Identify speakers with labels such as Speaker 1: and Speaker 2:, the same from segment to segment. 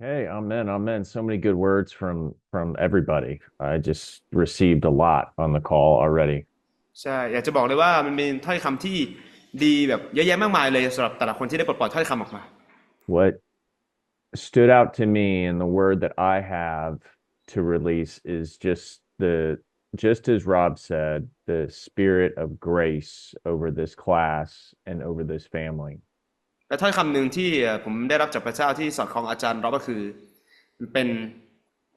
Speaker 1: Hey, amen, amen. So many good words from from everybody. I just received a lot on the call already.
Speaker 2: ใช่ อยากจะบอกเลยว่ามันเป็นถ้อยคำที่ดีแบบเยอะแยะมากมายเลยสำหรับแต่ละคนที่ได้ปลดปล่อยถ้อยคำออกมา
Speaker 1: What stood out to me and the word that I have to release is just the just as Rob said, the spirit of grace over this class and over this family.
Speaker 2: และถ้อยคำหนึ่งที่เอ่อผมได้รับจากพระเจ้าที่สอดคล้องอาจารย์เราก็คือมันเป็น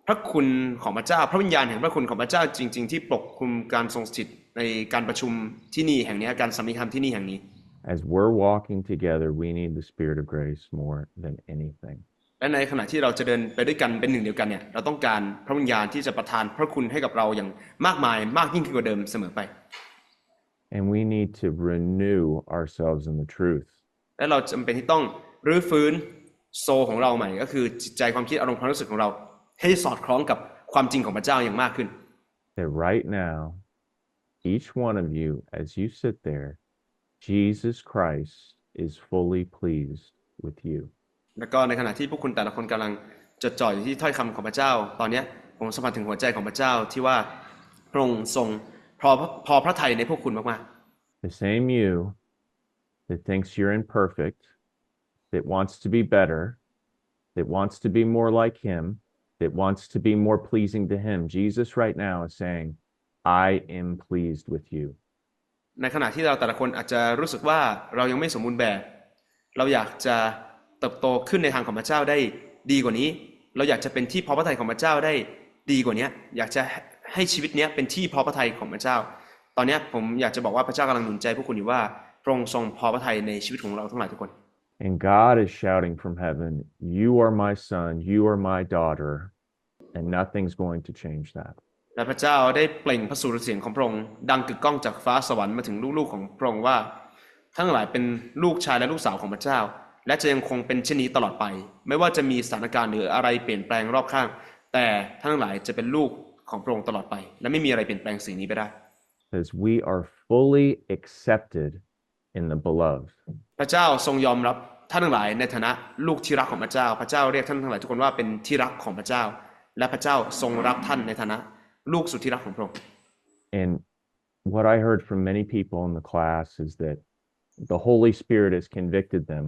Speaker 2: พระคุณของพระเจ้า พระวิญญาณแห่งพระคุณของพระเจ้าจริง ๆ ที่ปกคลุมการทรงสถิตในการประชุมที่นี่แห่งนี้การสามีคำที่นี่แห่งนี้
Speaker 1: As we're walking together, we need the spirit of grace more than anything.
Speaker 2: และในขณะที่เราจะเดินไปด้วยกันเป็นหนึ่งเดียวกันเนี่ยเราต้องการพระวิญญาณที่จะประทานพระคุณให้กับเราอย่างมากมายมากยิ่งขึ้นกว่าเดิมเสมอไป
Speaker 1: And we need to renew ourselves in the truth.
Speaker 2: และเราจำเป็นที่ต้องรื้อฟื้นโซลของเราใหม่ ก็คือจิตใจความคิดอารมณ์ความรู้สึกของเรา ให้สอดคล้องกับความจริงของพระเจ้าอย่างมากขึ้น
Speaker 1: that right now, each one of you, as you sit there, Jesus Christ is fully pleased with you.
Speaker 2: แล้วก็ในขณะที่พวกคุณแต่ละคนกำลังจดจ่ออยู่ที่ถ้อยคำของพระเจ้า ตอนเนี้ยผมสัมผัสถึงหัวใจของพระเจ้าที่ว่าพระองค์ทรงพอพอพระทัยในพวกคุณมาก
Speaker 1: The same you that thinks you're imperfect, that wants to be better, that wants to be more like Him, that wants to be more pleasing to Him. Jesus, right now, is saying, I am pleased with you.
Speaker 2: ในขณะที่เราแต่ละคนอาจจะรู้สึกว่าเรายังไม่สมบูรณ์แบบ เราอยากจะเติบโตขึ้นในทางของพระเจ้าได้ดีกว่านี้ เราอยากจะเป็นที่พอพระทัยของพระเจ้าได้ดีกว่านี้ อยากจะให้ชีวิตนี้เป็นที่พอพระทัยของพระเจ้า ตอนนี้ผมอยากจะบอกว่าพระเจ้ากำลังหนุนใจพวกคุณอยู่ว่า พระองค์ทรงพอพระทัยในชีวิตของเราทั้งหลายทุกคน
Speaker 1: And God is shouting from heaven, You are my son, you are my daughter, and nothing's going to change that.
Speaker 2: และพระเจ้าได้เปล่งพระสุรเสียงของพระองค์ดังกึกก้องจากฟ้าสวรรค์มาถึงลูกๆของพระองค์ว่า ทั้งหลายเป็นลูกชายและลูกสาวของพระเจ้า และจะยังคงเป็นเช่นนี้ตลอดไป ไม่ว่าจะมีสถานการณ์หรืออะไรเปลี่ยนแปลงรอบข้าง แต่ทั้งหลายจะเป็นลูกของพระองค์ตลอดไป และไม่มีอะไรเปลี่ยนแปลงสิ่งนี้ไปได้
Speaker 1: Because we are fully accepted in the beloved.
Speaker 2: พระเจ้าทรงยอมรับท่านทั้งหลายในฐานะลูกที่รักของพระเจ้า พระเจ้าเรียกท่านทั้งหลายทุกคนว่าเป็นที่รักของพระเจ้า และพระเจ้าทรงรักท่านในฐานะลูกสุดที่รักของพระองค์
Speaker 1: And what I heard from many people in the class is that the Holy Spirit has convicted them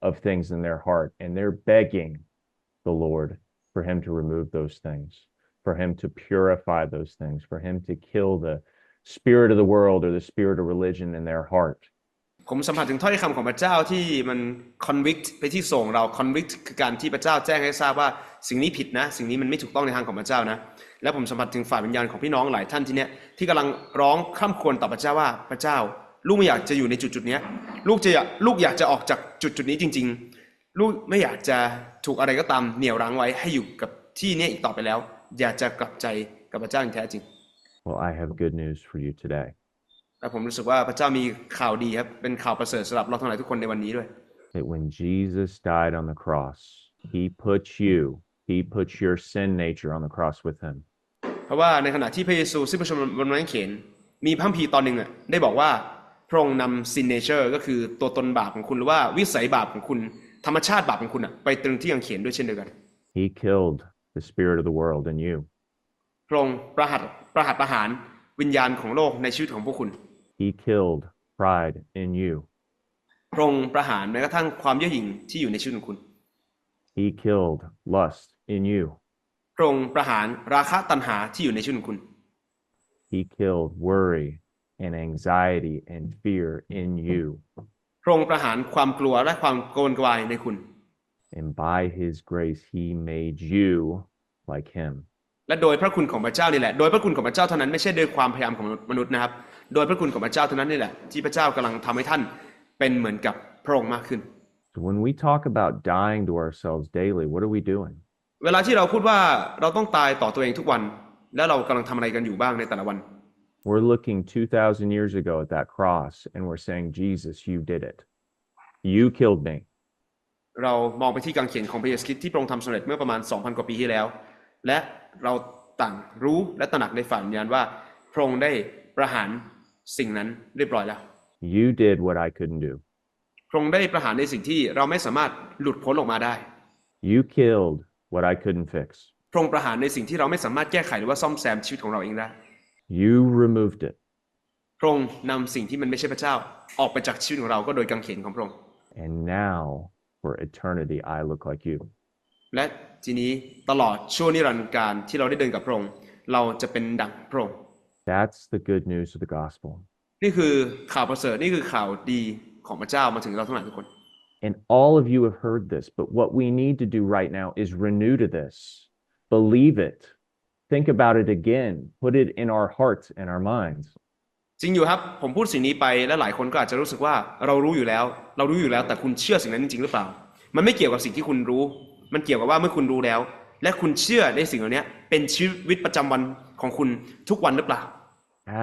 Speaker 1: of things in their heart, and they're begging the Lord for Him to remove those things, for Him to purify those things, for Him to kill the spirit of the world or the spirit of religion in their heart.
Speaker 2: ผมสัมผัสถึงถ้อยคำของพระเจ้าที่มัน convict ไปที่ส่งเรา convict คือการที่พระเจ้าแจ้งให้ทราบว่าสิ่งนี้ผิดนะ สิ่งนี้มันไม่ถูกต้องในทางของพระเจ้านะ และผมสัมผัสถึงฝ่ายวิญญาณของพี่น้องหลายท่านที่เนี้ยที่กำลังร้องคร่ำครวญต่อพระเจ้าว่าพระเจ้า ลูกไม่อยากจะอยู่ในจุดจุดนี้ลูกจะลูกอยากจะออกจากจุดจุดนี้จริง ๆ ลูกไม่อยากจะถูกอะไรก็ตามเหนี่ยวรั้งไว้ให้อยู่กับที่เนี้ยอีกต่อไปแล้ว อยากจะกลับใจกับพระเจ้าอย่างแท้จริง
Speaker 1: Well, I have good news for you today.
Speaker 2: และผมรู้สึกว่าพระเจ้ามีข่าวดีครับเป็นข่าวประเสริฐสำหรับเราทั้งหลายทุกคนในวันนี้ด้วย
Speaker 1: That when Jesus died on the cross, He put you, He put your sin nature on the cross with Him.
Speaker 2: เพราะว่าในขณะที่พระเยซูสิ้นพระชนม์บนไม้กางเขนมีพระคัมภีร์ตอนหนึ่งอะได้บอกว่าพระองค์นำซินเนเจอร์ก็คือตัวตนบาปของคุณหรือว่าวิสัยบาปของคุณ ธรรมชาติบาปของคุณอะไปตรึงที่กางเขนด้วยเช่นเดียวกัน
Speaker 1: He killed the spirit of the world in you.
Speaker 2: พระองค์ประหัตประหัตประหารวิญญาณของโลกในชีวิตของพวกคุณ
Speaker 1: He killed pride in you.
Speaker 2: พระองค์ประหารแม้กระทั่งความเย่อหยิ่งที่อยู่ในชีวิตของคุณ
Speaker 1: He killed lust in you.
Speaker 2: พระองค์ประหารราคะตัณหาที่อยู่ในชีวิตของคุณ
Speaker 1: He killed worry and anxiety and fear in you.
Speaker 2: พระองค์ประหารความกลัวและความโกรนกวายในคุณ
Speaker 1: And by His grace, He made you like Him.
Speaker 2: และโดยพระคุณของพระเจ้านี่แหละ โดยพระคุณของพระเจ้าเท่านั้นไม่ใช่โดยความพยายามของมนุษย์นะครับ โดยพระคุณของพระเจ้าเท่านั้นนี่แหละที่พระเจ้ากำลังทำให้ท่านเป็นเหมือนกับพระองค์มากขึ้น
Speaker 1: So when we talk about dying to ourselves daily, what are we doing?
Speaker 2: เวลาที่เราพูดว่าเราต้องตายต่อตัวเองทุกวัน แล้วเรากำลังทำอะไรกันอยู่บ้างในแต่ละวัน
Speaker 1: We're looking 2,000 years ago at that cross and we're saying, Jesus, you did it. You killed me.
Speaker 2: เรามองไปที่กางเขนของพระเยซูคริสต์ที่พระองค์ทำสำเร็จเมื่อประมาณ 2,000 กว่าปีที่แล้ว และเราต่างรู้และตระหนักในฝ่ายวิญญาณว่าพระองค์ได้ ประหารสิ่งนั้นเรียบร้อยแล้ว
Speaker 1: You did what I couldn't do.
Speaker 2: พระองค์ได้ประหารในสิ่งที่เราไม่สามารถหลุดพ้นออกมาได้
Speaker 1: You killed what I couldn't fix.
Speaker 2: พระองค์ประหารในสิ่งที่เราไม่สามารถแก้ไขหรือว่าซ่อมแซมชีวิตของเราเองได้
Speaker 1: You removed it.
Speaker 2: พระองค์นำสิ่งที่มันไม่ใช่พระเจ้า ออกไปจากชีวิตของเราก็โดยกังเขนของพระองค์
Speaker 1: And now, for eternity, I look like you.
Speaker 2: และทีนี้ตลอดชั่วนิรันดร์การที่เราได้เดินกับพระองค์เราจะเป็นดังพระองค์
Speaker 1: That's the good news of the gospel.
Speaker 2: นี่คือข่าวประเสริฐนี่คือข่าวดีของพระเจ้ามาถึงเราทั้งหลายทุกคน
Speaker 1: And all of you have heard this, but what we need to do right now is renew to this. Believe it. Think about it again. Put it in our hearts and our minds.
Speaker 2: จริงอยู่ครับ ผมพูดสิ่งนี้ไปและหลายคนก็อาจจะรู้สึกว่าเรารู้อยู่แล้ว เรารู้อยู่แล้วแต่คุณเชื่อสิ่งนั้นจริงๆหรือเปล่า มันไม่เกี่ยวกับสิ่งที่คุณรู้ มันเกี่ยวกับว่าเมื่อคุณรู้แล้ว และคุณเชื่อในสิ่งเหล่านี้เป็นชีวิตประจำวันของคุณทุกวันหรือเปล่า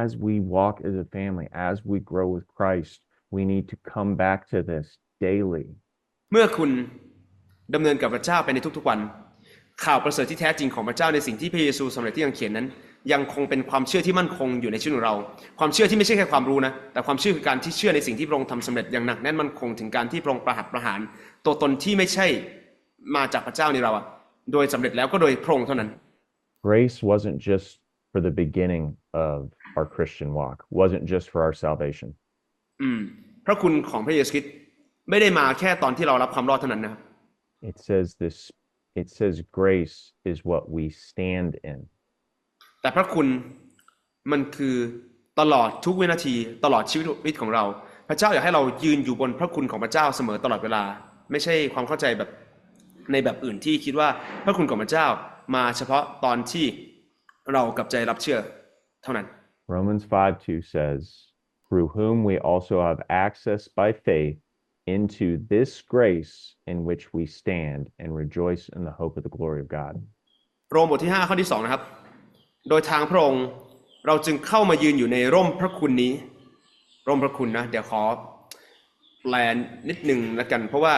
Speaker 1: As we walk as a family, as we grow with Christ, we need to come back to this daily.
Speaker 2: เมื่อคุณดำเนินกับพระเจ้าไปในทุกๆวัน ข่าวประเสริฐที่แท้จริงของพระเจ้าในสิ่งที่พระเยซูสำเร็จที่ยังเขียนนั้น ยังคงเป็นความเชื่อที่มั่นคงอยู่ในชีวิตของเรา ความเชื่อที่ไม่ใช่แค่ความรู้นะ แต่ความเชื่อคือการที่เชื่อในสิ่งที่พระองค์ทำสำเร็จอย่างหนักแน่นมั่นคงถึงการที่พระองค์ประหัตประหาร ตัวตนที่ไม่ใช่มาจากพระเจ้าในเราอะ โดยสำเร็จแล้วก็โดยพระองค์เท่านั้น
Speaker 1: Grace wasn't just for the beginning of our Christian walk, wasn't just for our salvation.
Speaker 2: อืมพระคุณของพระเยซูคริสต์ไม่ได้มาแค่ตอนที่เรารับความรอดเท่านั้นนะครับ
Speaker 1: It says this, it says grace is what we stand in.
Speaker 2: แต่พระคุณมันคือตลอดทุกวินาทีตลอดชีวิตของเรา พระเจ้าอยากให้เรายืนอยู่บนพระคุณของพระเจ้าเสมอตลอดเวลา ไม่ใช่ความเข้าใจแบบ ในแบบอื่นที่คิดว่าพระคุณของพระเจ้ามาเฉพาะตอนที่เรากับใจรับเชื่อเท่านั้น
Speaker 1: Romans 5 2 says, through whom we also have access by faith into this grace in which we stand and rejoice in the hope of the glory of God.
Speaker 2: โรมบทที่5ข้อที่2นะครับ โดยทางพระองค์เราจึงเข้ามายืนอยู่ในร่มพระคุณนี้ ร่มพระคุณนะ เดี๋ยวขอ แปลนิดหนึ่งแล้วกัน เพราะว่า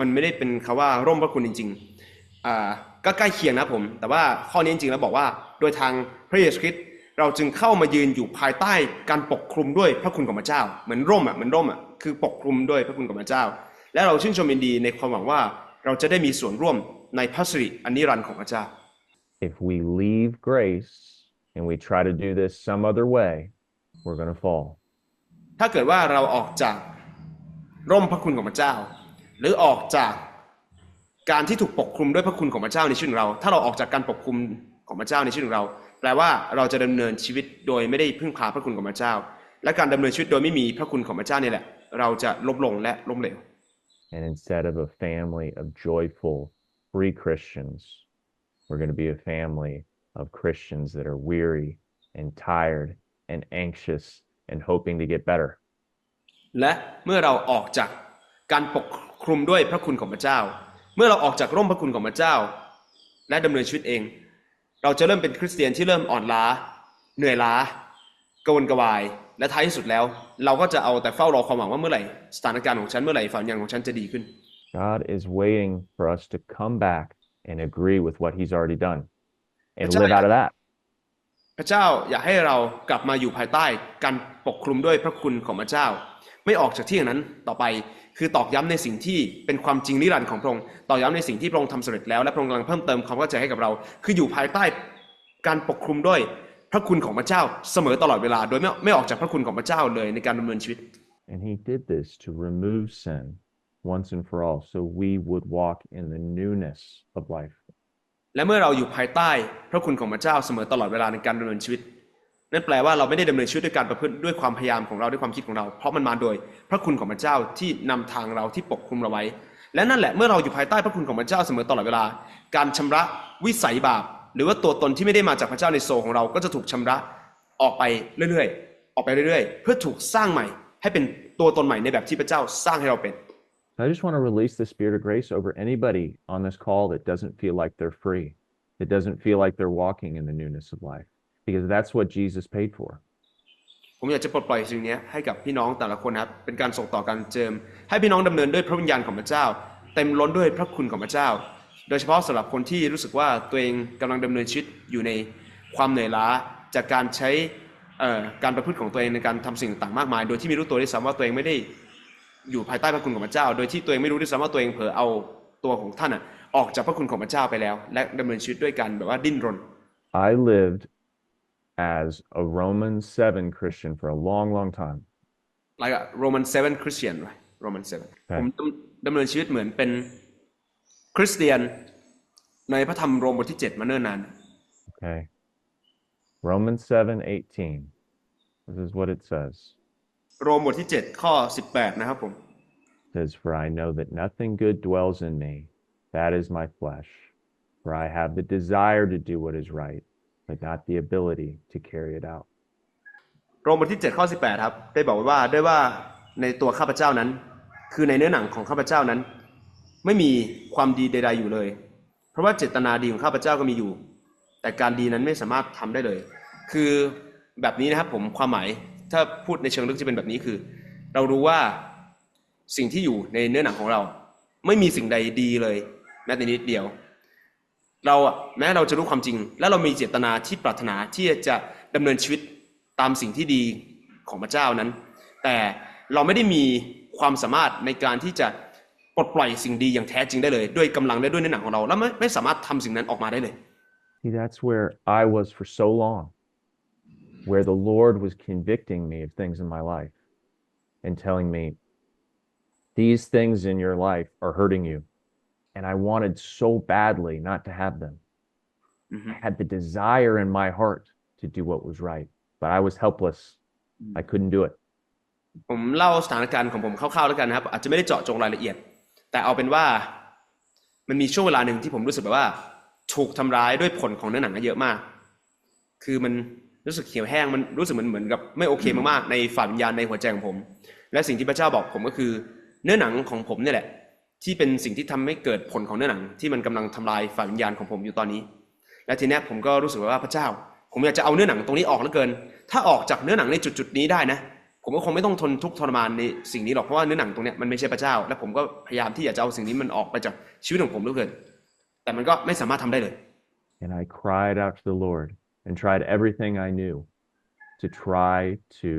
Speaker 2: มันไม่ได้เป็นคาว่าร่มพระคุณจริงๆอ่าก็ใกล้เคียงนะผม แต่ว่าข้อนี้จริงๆแล้วบอกว่าโดยทางพระเยซูคริสต์เราจึงเข้ามายืนอยู่ภายใต้การปกคลุมด้วยพระคุณของพระเจ้า เหมือนร่มอะเหมือนร่มอะคือปกคลุมด้วยพระคุณของพระเจ้า และเราชื่นชมยินดีในความหวังว่าเราจะได้มีส่วนร่วมในพระสิริอันนิรันดร์ของพระเจ้า
Speaker 1: If we leave grace and we try to do this some other way, we're going to fall.
Speaker 2: ถ้าเกิดว่าเราออกจาก ร่มพระคุณของพระเจ้า หรือออกจากการที่ถูกปกคลุมด้วยพระคุณของพระเจ้าในชีวิตของเรา ถ้าเราออกจากการปกคลุมของพระเจ้าในชีวิตของเรา แปลว่าเราจะดำเนินชีวิตโดยไม่ได้พึ่งพาพระคุณของพระเจ้า และการดำเนินชีวิตโดยไม่มีพระคุณของพระเจ้านี่แหละ เราจะล้มลงและล้มเหลว
Speaker 1: And instead of a family of joyful, free Christians, we're going to be a family of Christians that are weary and tired and anxious and hoping to get better.
Speaker 2: และเมื่อเราออกจากการปกคลุมด้วยพระคุณของพระเจ้า เมื่อเราออกจากร่มพระคุณของพระเจ้า และดำเนินชีวิตเอง เราจะเริ่มเป็นคริสเตียนที่เริ่มอ่อนล้า เหนื่อยล้ากระวนกระวาย และท้ายที่สุดแล้ว เราก็จะเอาแต่เฝ้ารอความหวังว่าเมื่อไหร่สถานการณ์ของฉันเมื่อไหร่ฝันอย่างของฉันจะดีขึ้น
Speaker 1: God is waiting for us to come back and agree with what He's already done and
Speaker 2: That's
Speaker 1: live
Speaker 2: right.
Speaker 1: out of that.
Speaker 2: พระเจ้าอยากให้เรากลับมาอยู่ภายใต้การปกคลุมด้วยพระคุณของพระเจ้า ไม่ออกจากที่อย่างนั้นต่อไป คือตอกย้ำในสิ่งที่เป็นความจริงนิรันดร์ของพระองค์ตอกย้ำในสิ่งที่พระองค์ทำสำเร็จแล้วและพระองค์กำลังเพิ่มเติมความเข้าใจให้กับเรา คืออยู่ภายใต้การปกคลุมด้วยพระคุณของพระเจ้าเสมอตลอดเวลา โดยไม่ไม่ออกจากพระคุณของพระเจ้าเลยในการดำเนินชีวิต
Speaker 1: And He did this to remove sin once and for all so we would walk in the newness of life.
Speaker 2: และเมื่อเราอยู่ภายใต้พระคุณของพระเจ้าเสมอตลอดเวลาในการดำเนินชีวิต นั่นแปลว่าเราไม่ได้ดำเนินชีวิตด้วยการประพฤติด้วยความพยายามของเราด้วยความคิดของเรา เพราะมันมาโดย พระคุณของพระเจ้าที่นำทางเราที่ปกคลุมเราไว้ และนั่นแหละเมื่อเราอยู่ภายใต้พระคุณของพระเจ้าเสมอตลอดเวลา การชำระวิสัยบาป หรือว่าตัวตนที่ไม่ได้มาจากพระเจ้าในโซลของเราก็จะถูกชำระออกไปเรื่อยๆ ออกไปเรื่อยๆ เพื่อถูกสร้างใหม่ ให้เป็นตัวตนใหม่ในแบบที่พระเจ้าสร้างให้เราเป็น
Speaker 1: I just want to release the spirit of grace over anybody on this call that doesn't feel like they're free, that doesn't feel like they're walking in the newness of life, because that's what Jesus paid for.
Speaker 2: ผมอยากจะปลดปล่อยสิ่งนี้ให้กับพี่น้องแต่ละคนนะครับ เป็นการส่งต่อการเจิม ให้พี่น้องดำเนินด้วยพระวิญญาณของพระเจ้า เต็มล้นด้วยพระคุณของพระเจ้า โดยเฉพาะสำหรับคนที่รู้สึกว่าตัวเองกำลังดำเนินชีวิตอยู่ในความเหนื่อยล้าจากการใช้เอ่อการประพฤติของตัวเองในการทำสิ่งต่างๆมากมาย โดยที่ไม่รู้ตัวด้วยซ้ำว่าตัวเองไม่ได้อยู่ภายใต้พระคุณของพระเจ้า โดยที่ตัวเองไม่รู้ด้วยซ้ำว่าตัวเองเผลอเอาตัวของท่านอะออกจากพระคุณของพระเจ้าไปแล้ว และดำเนินชีวิตด้วยกันแบบว่าดิ้นรน
Speaker 1: I lived as a Roman 7 Christian for a long, long time.
Speaker 2: like a Roman 7 Christian right Roman 7
Speaker 1: ครับ
Speaker 2: ผมดำดำเนินชีวิตเหมือนเป็นคริสเตียนในพระธรรมโรมบทที่ 7 มาเนิ่นนาน
Speaker 1: Okay. Romans 7 18. This is what it says.
Speaker 2: โรมบทที่ 7 ข้อ 18 นะครับผม
Speaker 1: It says, For I know that nothing good dwells in me, that is my flesh. For I have the desire to do what is right, but not the ability to carry it out.
Speaker 2: โรมบทที่7ข้อ18ครับได้บอกไว้ว่าด้วยว่าในตัวข้าพเจ้านั้น คือในเนื้อหนังของข้าพเจ้านั้น ไม่มีความดีใดๆอยู่เลย เพราะว่าเจตนาดีของข้าพเจ้าก็มีอยู่ แต่การดีนั้นไม่สามารถทำได้เลย คือแบบนี้นะครับผมความหมายถ้าพูดในเชิงลึกจะเป็นแบบนี้คือ เรารู้ว่าสิ่งที่อยู่ในเนื้อหนังของเรา ไม่มีสิ่งใดดีเลยแม้แต่นิดเดียว เราแม้เราจะรู้ความจริง และเรามีเจตนาที่ปรารถนาที่จะดำเนินชีวิตตามสิ่งที่ดีของพระเจ้านั้น แต่เราไม่ได้มีความสามารถในการที่จะปลดปล่อยสิ่งดีอย่างแท้จริงได้เลย ด้วยกำลังและด้วยเนื้อหนังของเราแล้วไม่ไม่สามารถทำสิ่งนั้นออกมาได้เลย
Speaker 1: See, that's where I was for so long, where the Lord was convicting me of things in my life and telling me, these things in your life are hurting you. And I wanted so badly not to have them.
Speaker 2: Mhm.
Speaker 1: I had the desire in my heart to do what was right, but I was helpless. I couldn't do it.
Speaker 2: ผมเล่าสถานการณ์ของผมคร่าวๆแล้วกันนะครับอาจจะไม่ได้เจาะจงรายละเอียด แต่เอาเป็นว่ามันมีช่วงเวลาหนึ่งที่ผมรู้สึกแบบว่า ถูกทำร้ายด้วยผลของเนื้อหนังเยอะมาก คือมันรู้สึกเหี่ยวแห้งมันรู้สึกเหมือนเหมือนกับไม่โอเคมากๆในฝ่ายวิญญาณในหัวใจของผม และสิ่งที่พระเจ้าบอกผมก็คือ เนื้อหนังของผมเนี่ยแหละ ที่เป็นสิ่งที่ทำให้เกิดผลของเนื้อหนัง ที่มันกำลังทำลายฝ่ายวิญญาณของผมอยู่ตอนนี้ และทีเนี้ยผมก็รู้สึกว่าพระเจ้า ผมอยากจะเอาเนื้อหนังตรงนี้ออกเหลือเกิน ถ้าออกจากเนื้อหนังในจุดๆนี้ได้นะ ผมก็คงไม่ต้องทนทุกข์ทรมานในสิ่งนี้หรอกเพราะว่าเนื้อหนังตรงเนี้ยมันไม่ใช่พระเจ้า และผมก็พยายามที่อยากจะเอาสิ่งนี้มันออกไปจากชีวิตของผมเหลือเกิน แต่มันก็ไม่สามารถทำได้เลย
Speaker 1: And I cried out to the Lord and tried everything I knew to try to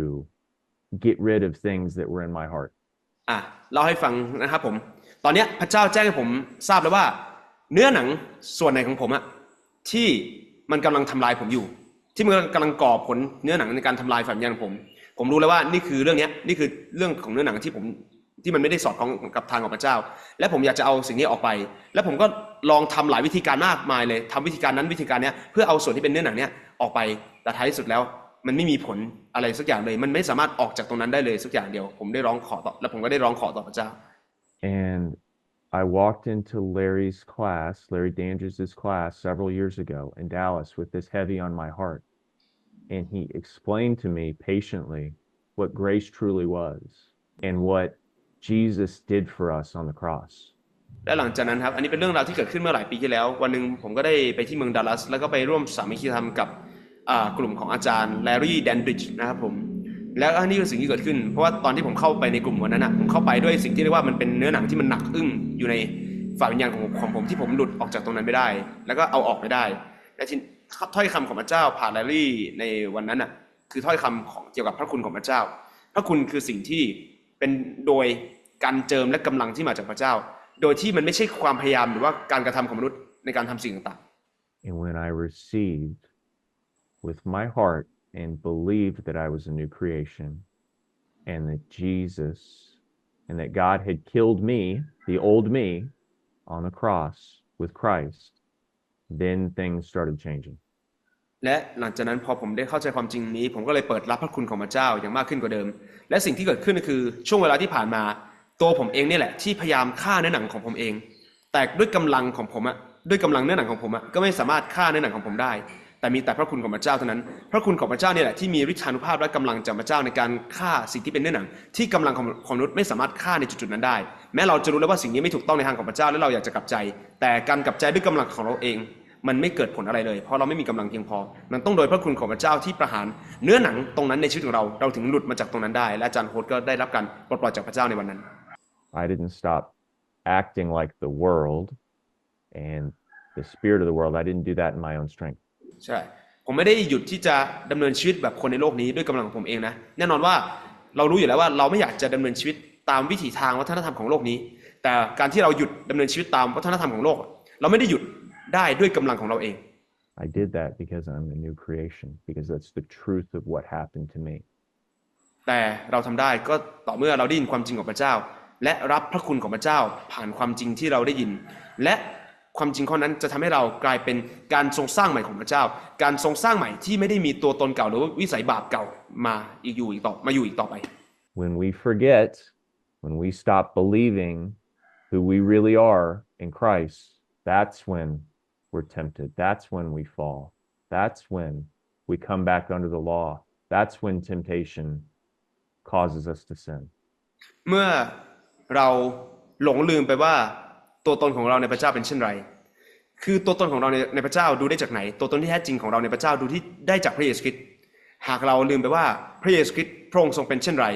Speaker 1: get rid of things that were in my heart.
Speaker 2: อะเล่าให้ฟังนะครับผม ตอนนี้พระเจ้าแจ้งให้ผมทราบแล้วว่า เนื้อหนังส่วนไหนของผมอะที่มันกำลังทำลายผมอยู่ ที่มันกำลังก่อผลเนื้อหนังในการทำลายฝ่ายวิญญาณของผม ผมรู้แล้วว่านี่คือเรื่องนี้นี่คือเรื่องของเนื้อหนังที่ผมที่มันไม่ได้สอดคล้องกับทางของพระเจ้า และผมอยากจะเอาสิ่งนี้ออกไป และผมก็ลองทำหลายวิธีการมากมายเลยทำวิธีการนั้นวิธีการนี้เพื่อเอาส่วนที่เป็นเนื้อหนังเนี้ยออกไปแต่ท้ายสุดแล้ว มันไม่มีผลอะไรสักอย่างเลย มันไม่สามารถออกจากตรงนั้นได้เลยสักอย่างเดียว ผมได้ร้องขอต่อและผมก็ได้ร้องขอต่อพระเจ้า
Speaker 1: And I walked into Larry's class, Larry Dangers' class, several years ago in Dallas with this heavy on my heart. And he explained to me patiently what grace truly was and what Jesus did for us on the cross.
Speaker 2: และหลังจากนั้นครับ อันนี้เป็นเรื่องราวที่เกิดขึ้นเมื่อหลายปีที่แล้ว วันหนึ่งผมก็ได้ไปที่เมืองดัลลัส แล้วก็ไปร่วมสามัคคีธรรมกับกลุ่มของอาจารย์แลรี่แดนบริดจ์นะครับผม แล้วอันนี้คือสิ่งที่เกิดขึ้น เพราะว่าตอนที่ผมเข้าไปในกลุ่มวันนั้นนะผมเข้าไปด้วยสิ่งที่เรียกว่ามันเป็นเนื้อหนังที่มันหนักอึ้งอยู่ในฝ่ายวิญญาณของของผมที่ผมหลุดออกจากตรงนั้นไม่ได้ แล้วก็เอาออกไม่ได้และที่ถ้อยคำของพระเจ้าผ่านแลรี่ในวันนั้นน่ะคือถ้อยคำของเกี่ยวกับพระคุณของพระเจ้า พระคุณคือสิ่งที่เป็นโดยการเจิมและกำลังที่มาจากพระเจ้า โดยที่มันไม่ใช่ความพยายามหรือว่าการกระทำของมนุษย์ในการทำสิ่งต่าง
Speaker 1: And when I received with my heart and believed that I was a new creation and that Jesus and that God had killed me, the old me, on the cross with Christ, then things started changing.
Speaker 2: และหลังจากนั้นพอผมได้เข้าใจความจริงนี้ ผมก็เลยเปิดรับพระคุณของพระเจ้าอย่างมากขึ้นกว่าเดิม และสิ่งที่เกิดขึ้นก็คือช่วงเวลาที่ผ่านมา ตัวผมเองนี่แหละที่พยายามฆ่าเนื้อหนังของผมเอง แต่ด้วยกำลังของผมอะด้วยกำลังเนื้อหนังของผมอะก็ไม่สามารถฆ่าเนื้อหนังของผมได้ แต่มีแต่พระคุณของพระเจ้าเท่านั้น พระคุณของพระเจ้านี่แหละที่มีฤทธานุภาพและกำลังจากพระเจ้าในการฆ่าสิ่งที่เป็นเนื้อหนัง ที่กำลังของของมนุษย์ไม่สามารถฆ่าในจุดๆนั้นได้ แม้เราจะรู้แล้วว่าสิ่งนี้ไม่ถูกต้องในทางของพระเจ้าและเราอยากจะกลับใจ แต่การกลับใจด้วยกำลังของเราเอง มันไม่เกิดผลอะไรเลย เพราะเราไม่มีกำลังเพียงพอ มันต้องโดยพระคุณของพระเจ้าที่ประหารเนื้อหนังตรงนั้นในชีวิตของเราเราถึงหลุดมาจากตรงนั้นได้ และอาจารย์โฮสก็ได้รับการปลดปล่อยจากพระเจ้าในวันนั้น
Speaker 1: I didn't stop acting like the world and the spirit of the world. I didn't do that in my own strength.
Speaker 2: ใช่ ผมไม่ได้หยุดที่จะดำเนินชีวิตแบบคนในโลกนี้ด้วยกำลังของผมเองนะ แน่นอนว่าเรารู้อยู่แล้วว่าเราไม่อยากจะดำเนินชีวิตตามวิถีทางวัฒนธรรมของโลกนี้ แต่การที่เราหยุดดำเนินชีวิตตามวัฒนธรรมของโลก เราไม่ได้หยุดได้ด้วยกำลังของเราเอง
Speaker 1: I did that because I'm a new creation, because that's the truth of what happened to me.
Speaker 2: แต่เราทำได้ก็ต่อเมื่อเราได้ยินความจริงของพระเจ้า และรับพระคุณของพระเจ้าผ่านความจริงที่เราได้ยิน และ ความจริงข้อนั้นจะทำให้เรากลายเป็นการทรงสร้างใหม่ของพระเจ้า การทรงสร้างใหม่ที่ไม่ได้มีตัวตนเก่าหรือว่าวิสัยบาปเก่ามาอีกอยู่อีกต่อมาอยู่อีกต่อไป
Speaker 1: When we forget, when we stop believing who we really are in Christ, that's when we're tempted. That's when we fall. That's when we come back under the law. That's when temptation causes us to sin.
Speaker 2: เมื่อเราหลงลืมไปว่า ตัวตนของเราในพระเจ้าเป็นเช่นไร คือตัวตนของเราในในพระเจ้าดูได้จากไหน ตัวตนที่แท้จริงของเราในพระเจ้าดูที่ได้จากพระเยซูคริสต์หากเราลืมไปว่าพระเยซูคริสต์พระองค์ทรงเป็นเช่นไร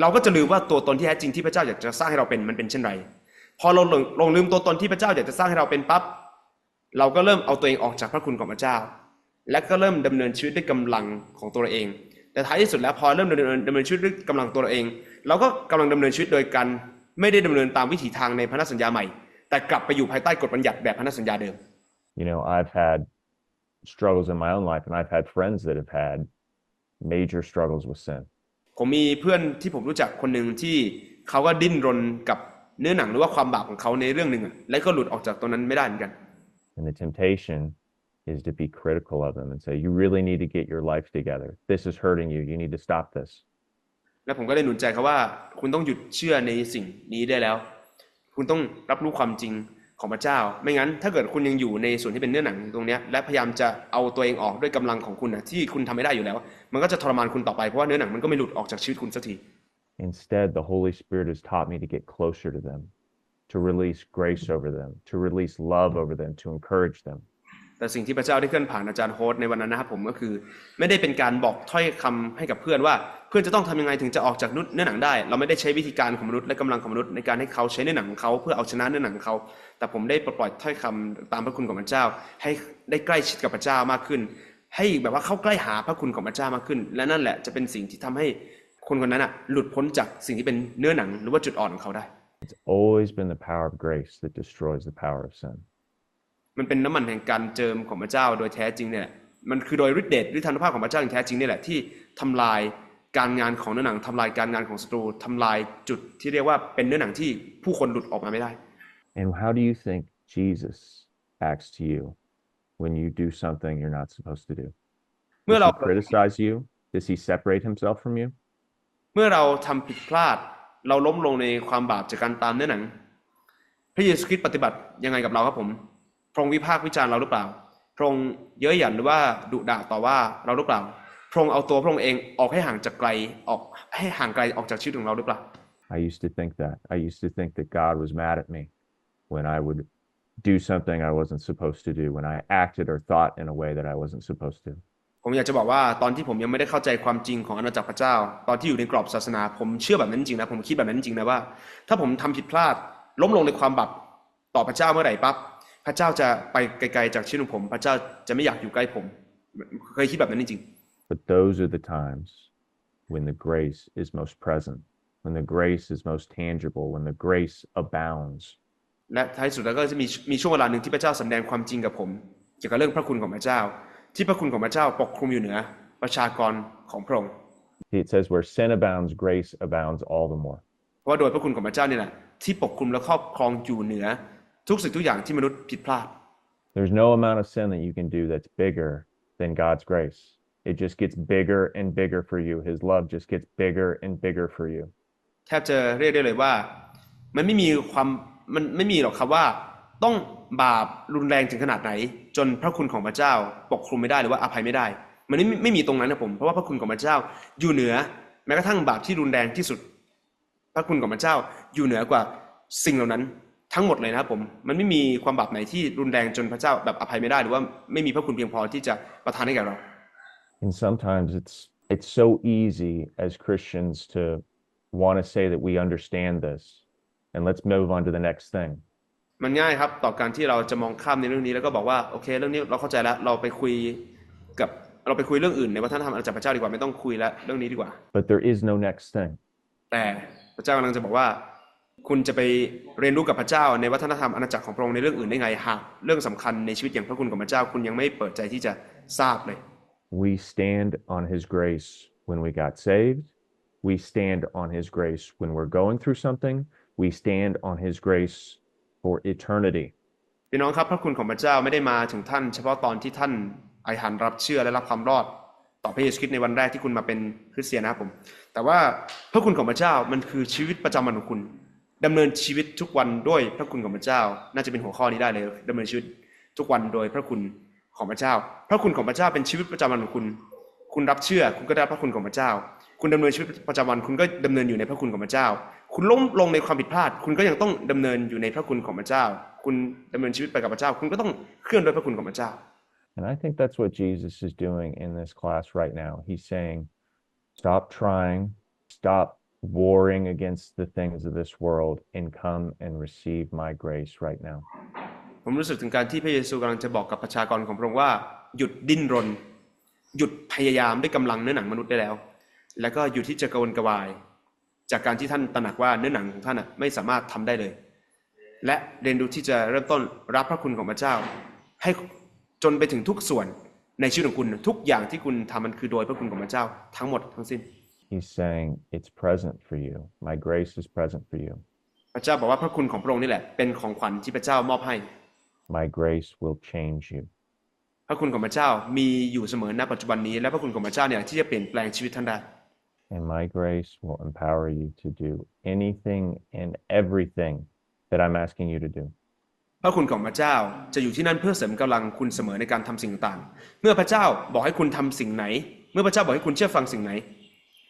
Speaker 2: เราก็จะลืมว่าตัวตนที่แท้จริงที่พระเจ้าอยากจะสร้างให้เราเป็นมันเป็นเช่นไร พอเราหลงลืมตัวตนที่พระเจ้าอยากจะสร้างให้เราเป็นปั๊บเราก็เริ่มเอาตัวเองออกจากพระคุณของพระเจ้า และก็เริ่มดำเนินชีวิตด้วยกำลังของตัวเราเอง แต่ท้ายที่สุดแล้วพอเริ่มดำเนินดำเนินชีวิตด้วยกำลังตัวเราเอง เราก็กำลังดำเนินชีวิตโดยการ ไม่ได้ดำเนินตามวิถีทางในพันธสัญญาใหม่ แต่กลับไปอยู่ภายใต้กฎบัญญัติแบบพันธสัญญาเดิม
Speaker 1: You know, I've had struggles in my own life, and I've had friends that have had major struggles with sin.
Speaker 2: ผมมีเพื่อนที่ผมรู้จักคนหนึ่งที่เขาก็ดิ้นรนกับเนื้อหนังหรือว่าความบาปของเขาในเรื่องหนึ่งอะและก็หลุดออกจากตรงนั้นไม่ได้เหมือนกัน
Speaker 1: And the temptation is to be critical of them and say, You really need to get your life together. This is hurting you. You need to stop this.
Speaker 2: และผมก็ได้หนุนใจเขาว่า คุณต้องหยุดเชื่อในสิ่งนี้ได้แล้ว คุณต้องรับรู้ความจริงของพระเจ้า ไม่งั้น ถ้าเกิดคุณยังอยู่ในส่วนที่เป็นเนื้อหนังตรงนี้และพยายามจะเอาตัวเองออกด้วยกำลังของคุณนะที่คุณทำไม่ได้อยู่แล้ว มันก็จะทรมานคุณต่อไปเพราะว่าเนื้อหนังมันก็ไม่หลุดออกจากชีวิตคุณสักที
Speaker 1: Instead, the Holy Spirit has taught me to get closer to them, to release grace over them, to release love over them, to encourage them.
Speaker 2: แต่สิ่งที่พระเจ้าได้เคลื่อนผ่านอาจารย์โฮสต์ในวันนั้นนะครับผมก็คือ ไม่ได้เป็นการบอกถ้อยคำให้กับเพื่อนว่า เพื่อนจะต้องทำยังไงถึงจะออกจากนุดเนื้อหนังได้ เราไม่ได้ใช้วิธีการของมนุษย์และกำลังของมนุษย์ในการให้เขาใช้เนื้อหนังของเขาเพื่อเอาชนะเนื้อหนังของเขา แต่ผมได้ปล่อยถ้อยคำตามพระคุณของพระเจ้า ให้ได้ใกล้ชิดกับพระเจ้ามากขึ้น ให้แบบว่าเข้าใกล้หาพระคุณของพระเจ้ามากขึ้น และนั่นแหละจะเป็นสิ่งที่ทำให้คนคนนั้นอะหลุดพ้นจากสิ่งที่เป็นเนื้อหนังหรือว่าจุดอ่อนของเขาได้
Speaker 1: It's always been the power of grace that destroys the power of sin.
Speaker 2: มันเป็นน้ำมันแห่งการเจิมของพระเจ้าโดยแท้จริงเนี่ยมันคือโดยฤทธิเดชฤทธานุภาพของพระเจ้าอย่างแท้จริงนี่แหละที่ทำลายการงานของเนื้อหนังทำลายการงานของศัตรูทำลายจุดที่เรียกว่าเป็นเนื้อหนังที่ผู้คนหลุดออกมาไม่ได้
Speaker 1: And how do you think Jesus acts to you when you do something you're not supposed to do?
Speaker 2: เมื่อ
Speaker 1: Does
Speaker 2: เรา
Speaker 1: he criticize you? Does he separate himself from you?
Speaker 2: เมื่อเราทำผิดพลาดเราล้มลงในความบาปจากการตามเนื้อหนัง พระเยซูคริสต์ปฏิบัติยังไงกับเราครับผม พระองค์วิพากษ์วิจารณ์เราหรือเปล่า พระองค์เย้ยหยันหรือว่าดุด่าต่อว่าเราหรือเปล่า พระองค์เอาตัวพระองค์เองออกให้ห่างจากไกลออกให้ห่างไกลออกจากชีวิตของเราหรือเปล่า
Speaker 1: I used to think that. I used to think that God was mad at me when I would do something I wasn't supposed to do, when I acted or thought in a way that I wasn't supposed to.
Speaker 2: ผมอยากจะบอกว่าตอนที่ผมยังไม่ได้เข้าใจความจริงของอาณาจักรพระเจ้า ตอนที่อยู่ในกรอบศาสนา ผมเชื่อแบบนั้นจริงนะผมคิดแบบนั้นจริงนะว่า ถ้าผมทำผิดพลาดล้มลงในความบาปต่อพระเจ้าเมื่อไหร่ปั๊บ พระเจ้าจะไปไกลๆจากชีวิตของผม พระเจ้าจะไม่อยากอยู่ใกล้ผม เคยคิดแบบนั้นจริง
Speaker 1: But those are the times when the grace is most present, when the grace is most tangible, when the grace abounds.
Speaker 2: ๆและท้ายสุดแล้วก็จะมีมีช่วงเวลาหนึ่งที่พระเจ้าสำแดงความจริงกับผม เกี่ยวกับเรื่องพระคุณของพระเจ้า ที่พระคุณของพระเจ้าปกคลุมอยู่เหนือประชากรของพระองค์
Speaker 1: It says, where sin abounds, grace abounds all the more.
Speaker 2: เพราะว่าโดยพระคุณของพระเจ้านี่แหละที่ปกคลุมและครอบครองอยู่เหนือ ทุกสิ่งทุกอย่างที่มนุษย์ผิดพลาด
Speaker 1: There's no amount of sin that you can do that's bigger than God's grace. It just gets bigger and bigger for you. His love just gets bigger and bigger for you.
Speaker 2: แทบจะเรียกได้เลยว่า มันไม่มีความมันไม่มีหรอกครับว่า ต้องบาปรุนแรงถึงขนาดไหน จนพระคุณของพระเจ้าปกคลุมไม่ได้หรือว่าอภัยไม่ได้ มันไม่ไม่มีตรงนั้นนะผมเพราะว่าพระคุณของพระเจ้าอยู่เหนือแม้กระทั่งบาปที่รุนแรงที่สุด พระคุณของพระเจ้าอยู่เหนือกว่าสิ่งเหล่านั้น ทั้งหมดเลยนะครับผมมันไม่มีความบาปไหนที่รุนแรงจนพระเจ้าแบบอภัยไม่ได้หรือว่าไม่มีพระคุณเพียงพอที่จะประทานให้แก่เรา
Speaker 1: And sometimes it's it's so easy as Christians to want to say that we understand this and let's move on to the next thing.
Speaker 2: มันง่ายครับต่อการที่เราจะมองข้ามในเรื่องนี้แล้วก็บอกว่าโอเค เรื่องนี้เราเข้าใจแล้วเราไปคุยกับเราไปคุยเรื่องอื่นในวัฒนธรรมอาณาจักรพระเจ้าดีกว่าไม่ต้องคุยแล้วเรื่องนี้ดีกว่า
Speaker 1: But there is no next thing.
Speaker 2: แต่พระเจ้ากำลังจะบอกว่า คุณจะไปเรียนรู้กับพระเจ้า ในวัฒนธรรมอาณาจักรของพระองค์ในเรื่องอื่นได้ไงหากเรื่องสำคัญในชีวิตอย่างพระคุณของพระเจ้าคุณยังไม่เปิดใจที่จะทราบเลย
Speaker 1: We stand on His grace when we got saved. We stand on His grace when we're going through something. We stand on His grace for eternity.
Speaker 2: พี่น้องครับพระคุณของพระเจ้าไม่ได้มาถึงท่านเฉพาะตอนที่ท่านไอหันรับเชื่อและรับความรอดต่อพระเยซูคริสต์ในวันแรกที่คุณมาเป็นคริสเตียนนะครับผม แต่ว่าพระคุณของพระเจ้ามันคือชีวิตประจำวันของคุณ ดำเนินชีวิตทุกวันด้วยพระคุณของพระเจ้า น่าจะเป็นหัวข้อนี้ได้เลยดำเนินชีวิตทุกวันโดยพระคุณของพระเจ้า พระคุณของพระเจ้าเป็นชีวิตประจำวันของคุณ คุณรับเชื่อ คุณก็ได้พระคุณของพระเจ้า คุณดำเนินชีวิตประจำวัน คุณก็ดำเนินอยู่ในพระคุณของพระเจ้า คุณล้มลงในความผิดพลาด คุณก็ยังต้องดำเนินอยู่ในพระคุณของพระเจ้า คุณดำเนินชีวิตไปกับพระเจ้า คุณก็ต้องเคลื่อนด้วยพระคุณของพระเจ้า
Speaker 1: And I think that's what Jesus is doing in this class right now. He's saying, stop trying, stop warring against the things of this world, and come and receive my grace right now.
Speaker 2: ผมรู้สึกถึงการที่พระเยซูกำลังจะบอกกับประชากรของพระองค์ว่า หยุดดิ้นรน หยุดพยายามด้วยกำลังเนื้อหนังมนุษย์ได้แล้ว แล้วก็หยุดที่จะกระวนกระวาย จากการที่ท่านตระหนักว่าเนื้อหนังของท่านน่ะไม่สามารถทำได้เลย และเรียนรู้ที่จะเริ่มต้นรับพระคุณของพระเจ้า ให้จนไปถึงทุกส่วนในชีวิตของคุณ ทุกอย่างที่คุณทำมันคือโดยพระคุณของพระเจ้าทั้งหมดทั้งสิ้น
Speaker 1: He's saying, it's present for you. My grace is present for you.
Speaker 2: พระเจ้าบอกว่าพระคุณของพระองค์นี่แหละเป็นของขวัญที่พระเจ้ามอบให้
Speaker 1: My grace will change you.
Speaker 2: พระคุณของพระเจ้ามีอยู่เสมอณปัจจุบันนี้และพระคุณของพระเจ้าเนี่ยที่จะเปลี่ยนแปลงชีวิตท่านได้
Speaker 1: And my grace will empower you to do anything and everything that I'm asking you to do.
Speaker 2: พระคุณของพระเจ้าจะอยู่ที่นั่นเพื่อเสริมกำลังคุณเสมอในการทำสิ่งต่างๆเมื่อพระเจ้าบอกให้คุณทำสิ่งไหน เมื่อพระเจ้าบอกให้คุณเชื่อฟังสิ่งไหน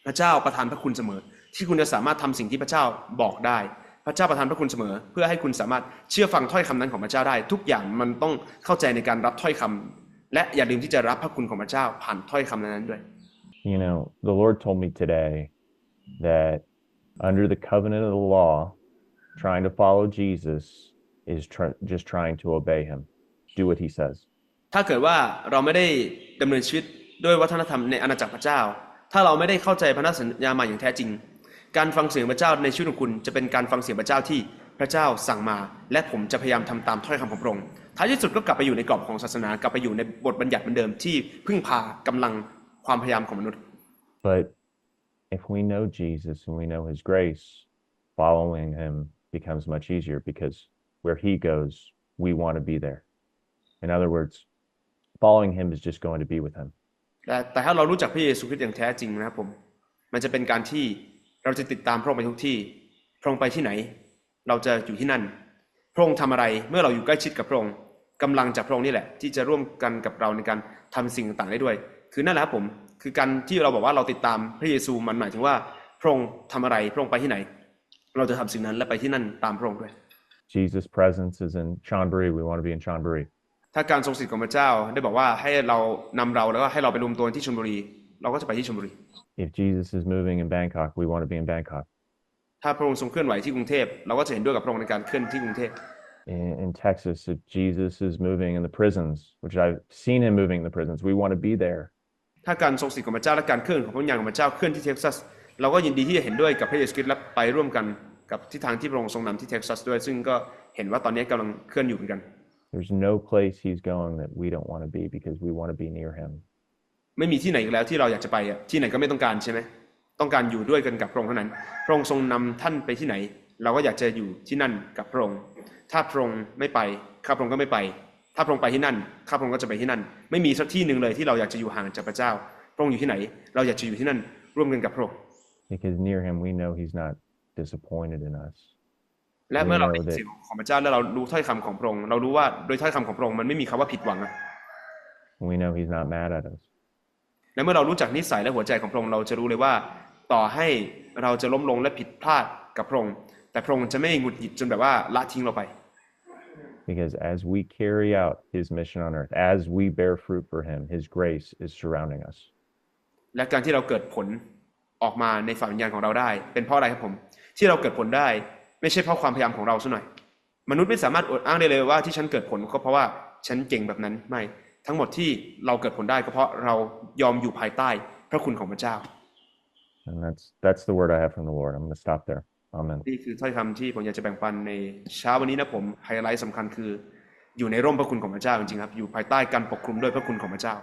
Speaker 2: พระเจ้าประทานพระคุณเสมอ ที่คุณจะสามารถทำสิ่งที่พระเจ้าบอกได้ พระเจ้าประทานพระคุณเสมอ เพื่อให้คุณสามารถเชื่อฟังถ้อยคำนั้นของพระเจ้าได้ ทุกอย่างมันต้องเข้าใจในการรับถ้อยคำและอย่าลืมที่จะรับพระคุณของพระเจ้าผ่านถ้อยคำนั้นๆด้วย
Speaker 1: You know, the Lord told me today that under the covenant of the law, trying to follow Jesus is tr- just trying to obey him, do what he says.
Speaker 2: ถ้าเกิดว่าเราไม่ได้ดำเนินชีวิตด้วยวัฒนธรรมในอาณาจักรพระเจ้า ถ้าเราไม่ได้เข้าใจพันธสัญญาใหม่อย่างแท้จริง การฟังเสียงพระเจ้าในชีวิตของคุณ จะเป็นการฟังเสียงพระเจ้าที่พระเจ้าสั่งมา และผมจะพยายามทำตามถ้อยคำของพระองค์ท้ายที่สุดก็กลับไปอยู่ในกรอบของศาสนากลับไปอยู่ในบทบัญญัติเหมือนเดิมที่พึ่งพากำลังความพยายามของมนุษย์
Speaker 1: But if we know Jesus and we know his grace, following him becomes much easier because where he goes, we want to be there. In other words, following him is just going to be with him.
Speaker 2: แต่แต่ถ้าเรารู้จักพระเยซูคริสต์อย่างแท้จริงนะครับผม มันจะเป็นการที่เราจะติดตามพระองค์ไปทุกที่ พระองค์ไปที่ไหน เราจะอยู่ที่นั่น พระองค์ทำอะไรเมื่อเราอยู่ใกล้ชิดกับพระองค์กำลังจากพระองค์นี่แหละ ที่จะร่วมกันกับเราในการทำสิ่งต่างๆได้ด้วย คือนั่นแหละครับผมคือการที่เราบอกว่าเราติดตามพระเยซูมันหมายถึงว่าพระองค์ทำอะไรพระองค์ไปที่ไหน เราจะทำสิ่งนั้นและไปที่นั่นตามพระองค์ด้วย
Speaker 1: Jesus' presence is in Chonburi. We want to be in Chonburi.
Speaker 2: ถ้าการทรงสิทธิ์ของพระเจ้าได้บอกว่าให้เรานำเราแล้วก็ให้เราไปรวมตัวที่ชลบุรี เราก็จะไปที่ชลบุรี
Speaker 1: If Jesus is moving in Bangkok, we want to be in Bangkok.
Speaker 2: ถ้าพระองค์ทรงเคลื่อนไหวที่กรุงเทพเราก็จะเห็นด้วยกับพระองค์ในการเคลื่อนที่กรุงเทพ
Speaker 1: In, in Texas, if Jesus is moving in the prisons, which I've seen him moving in the prisons, we want to be there.
Speaker 2: ถ้าการทรงสิทธิ์ของพระเจ้าและการเคลื่อนของพระวิญญาณของพระเจ้าเคลื่อนที่เท็กซัสเราก็ยินดีที่จะเห็นด้วยกับพระเยซูคริสต์และไปร่วมกันกับทิศทางที่พระองค์ทรงนำที่เท็กซัสด้วย ซึ่งก็เห็นว่าตอนนี้กำลังเคลื่อนอยู่เหมือนกัน
Speaker 1: There's no place he's going that we don't want to be because we want to be near him.
Speaker 2: ไม่มีที่ไหนอีกแล้วที่เราอยากจะไปอะที่ไหนก็ไม่ต้องการใช่ไหมต้องการอยู่ด้วยกันกับพระองค์เท่านั้น พระองค์ทรงนำท่านไปที่ไหน เราก็อยากจะอยู่ที่นั่นกับพระองค์ ถ้าพระองค์ไม่ไปข้าพระองค์ก็ไม่ไป ถ้าพระองค์ไปที่นั่นข้าพระองค์ก็จะไปที่นั่น ไม่มีสักที่หนึ่งเลยที่เราอยากจะอยู่ห่างจากพระเจ้า พระองค์อยู่ที่ไหน เราอยากจะอยู่ที่นั่นร่วมกันกับพระองค์
Speaker 1: Because near him, we know he's not disappointed in us.
Speaker 2: และเมื่อเราได้ยิน
Speaker 1: We know that-
Speaker 2: เสียงของพระเจ้าแล้วเรารู้ถ้อยคำของพระองค์เรารู้ว่าโดยถ้อยคำของพระองค์มันไม่มีคำว่าผิดหวังอะ
Speaker 1: We know he's not mad at us.
Speaker 2: และเมื่อเรารู้จักนิสัยและหัวใจของพระองค์เราจะรู้เลยว่า ต่อให้เราจะล้มลงและผิดพลาดกับพระองค์แต่พระองค์จะไม่หงุดหงิดจนแบบว่าละทิ้งเราไป
Speaker 1: Because as we carry out his mission on earth, as we bear fruit for him, his grace is surrounding us.
Speaker 2: และการที่เราเกิดผลออกมาในฝ่ายวิญญาณของเราได้ เป็นเพราะอะไรครับผม ที่เราเกิดผลได้ ไม่ใช่เพราะความพยายามของเราซะหน่อย มนุษย์ไม่สามารถอวดอ้างได้เลยว่าที่ฉันเกิดผลก็เพราะว่าฉันเก่งแบบนั้นไม่ ทั้งหมดที่เราเกิดผลได้ก็เพราะเรายอมอยู่ภายใต้พระคุณของพระเจ้า
Speaker 1: And that's that's the word I have from the Lord. I'm going to stop there. Amen.
Speaker 2: นี่คือถ้อยคำที่ผมอยากจะแบ่งปันในเช้าวันนี้นะผมไฮไลท์สำคัญคือ อยู่ในร่มพระคุณของพระเจ้าจริงๆครับอยู่ภายใต้การปกคลุมด้วยพระคุณของพระเจ้า